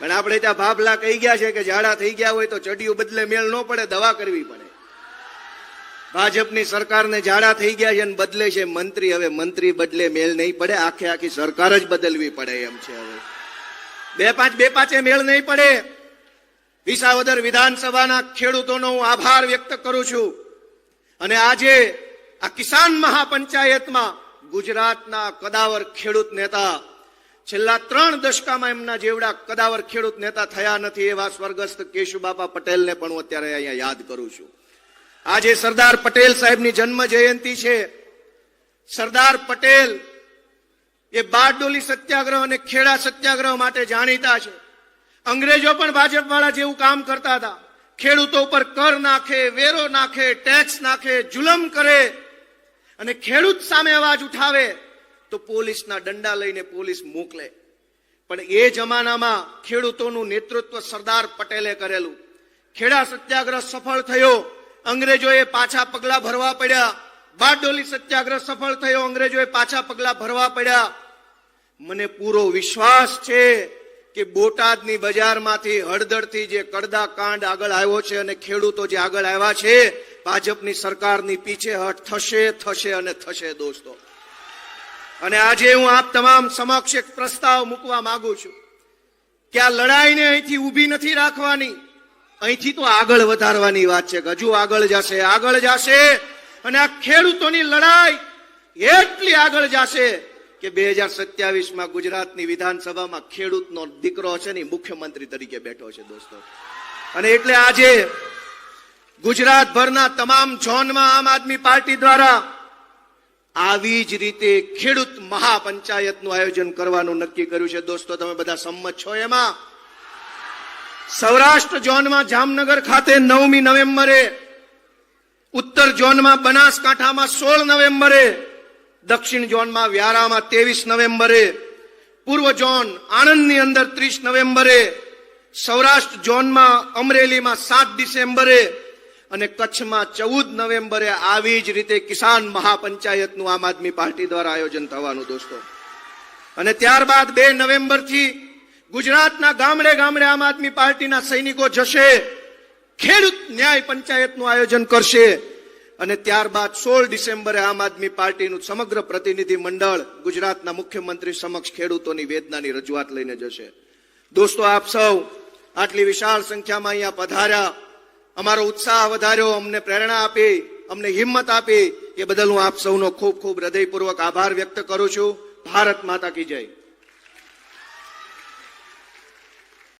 પણ આપણે ત્યાં ભાભલા કહી ગયા છે કે ઝાડા થઈ ગયા હોય તો ચડિયું બદલે મેળ ન પડે, દવા કરવી પડે. ભાજપની સરકારને ઝાડા થઈ ગયા છે અને બદલે છે મંત્રી. હવે મંત્રી બદલે મેળ નહીં પડે, આખે આખી સરકાર જ બદલવી પડે એમ છે હવે. બે પાંચ, બે પાંચે મેળ નહીં પડે. વિસાવદર વિધાનસભાના ખેડૂતોનો હું આભાર વ્યક્ત કરું છું. અને આજે આ કિસાન મહાપંચાયતમાં ગુજરાતના કદાવર ખેડૂત નેતા છેલ્લા ત્રણ દશકામાં એમના જેવડા કદાવર ખેડૂત નેતા થયા નથી એવા સ્વર્ગસ્થ કેશુબાપા પટેલને પણ હું અત્યારે અહીંયા યાદ કરું છું. આજે સરદાર પટેલ સાહેબની જન્મ જયંતિ છે. સરદાર પટેલ એ બારડોલી સત્યાગ્રહ અને ખેડા સત્યાગ્રહ માટે જાણીતા છે. અંગ્રેજો પણ ભાજપ વાળા જેવું કામ કરતા હતા. ખેડૂતો ઉપર કર નાખે, વેરો નાખે, ટેક્સ નાખે, જુલમ કરે અને ખેડૂત સામે અવાજ ઉઠાવે. તો પોલીસના દંડા લઈને પોલીસ મોકલે. પણ એ જમાનામાં ખેડૂતોનું નેતૃત્વ સરદાર પટેલે કરેલું. ખેડા સત્યાગ્રહ સફળ થયો, અંગ્રેજોએ પાછા પગલા ભરવા પડ્યા. બારડોલી સત્યાગ્રહ સફળ થયો, અંગ્રેજોએ પાછા પગલા ભરવા પડ્યા. મને પૂરો વિશ્વાસ છે કે બોટાદની બજારમાંથી હળદરથી જે કડદા કાંડ આગળ આવ્યો છે અને ખેડૂતો જે આગળ આવ્યા છે, ભાજપની સરકારની પીછેહટ થશે થશે અને થશે દોસ્તો. અને આજે હું આપ તમામ સમક્ષ એક પ્રસ્તાવ મૂકવા માંગુ છું કે આ લડાઈને અહીંથી ઊભી નથી રાખવાની. અહીંથી તો આગળ વધારવાની વાત છે. હજુ આગળ જશે આગળ જશે. અને આ ખેડૂતોની લડાઈ એટલી આગળ જશે કે બે હજાર સત્યાવીસમાં ગુજરાતની વિધાનસભામાં ખેડૂતનો દીકરો છે ને મુખ્યમંત્રી તરીકે બેઠો છે, દોસ્તો. અને એટલે આજે ગુજરાતભરના તમામ ઝોનમાં આમ આદમી પાર્ટી દ્વારા આવી જ રીતે ખેડૂત મહાપંચાયતનું આયોજન કરવાનું નક્કી કર્યું છે. દોસ્તો, તમે બધા સંમત છો એમાં? સૌરાષ્ટ્ર ઝોનમાં જામનગર ખાતે નવમી નવેમ્બરે, ઉત્તર ઝોનમાં બનાસકાંઠામાં સોળ નવેમ્બરે, દક્ષિણ ઝોનમાં વ્યારામાં ત્રેવીસ નવેમ્બરે, પૂર્વ ઝોન આણંદની અંદર ત્રીસ નવેમ્બરે, સૌરાષ્ટ્ર ઝોનમાં અમરેલીમાં સાત ડિસેમ્બરે અને કચ્છમાં ચૌદ નવેમ્બરે આવી જ રીતે કિસાન મહાપંચાયતનું આમ આદમી પાર્ટી દ્વારા આયોજન થવાનું દોસ્તો. અને ત્યારબાદ બે નવેમ્બરથી ગુજરાતના ગામડે ગામડે આમ આદમી પાર્ટીના સૈનિકો જશે, ખેડૂત ન્યાય પંચાયતનું આયોજન કરશે અને ત્યારબાદ સોળ ડિસેમ્બરે આમ આદમી પાર્ટીનું સમગ્ર પ્રતિનિધિ મંડળ ગુજરાતના મુખ્યમંત્રી સમક્ષ ખેડૂતોની વેદનાની રજૂઆત લઈને જશે. દોસ્તો, આપ સૌ આટલી વિશાળ સંખ્યામાં અહીંયા પધાર્યા. અમારો ઉત્સાહ વધાર્યો, અમને પ્રેરણા આપી, અમને હિંમત આપી. એ બદલ હું આપ સૌનો ખૂબ ખૂબ હૃદયપૂર્વક આભાર વ્યક્ત કરું છું. ભારત માતા કી જય.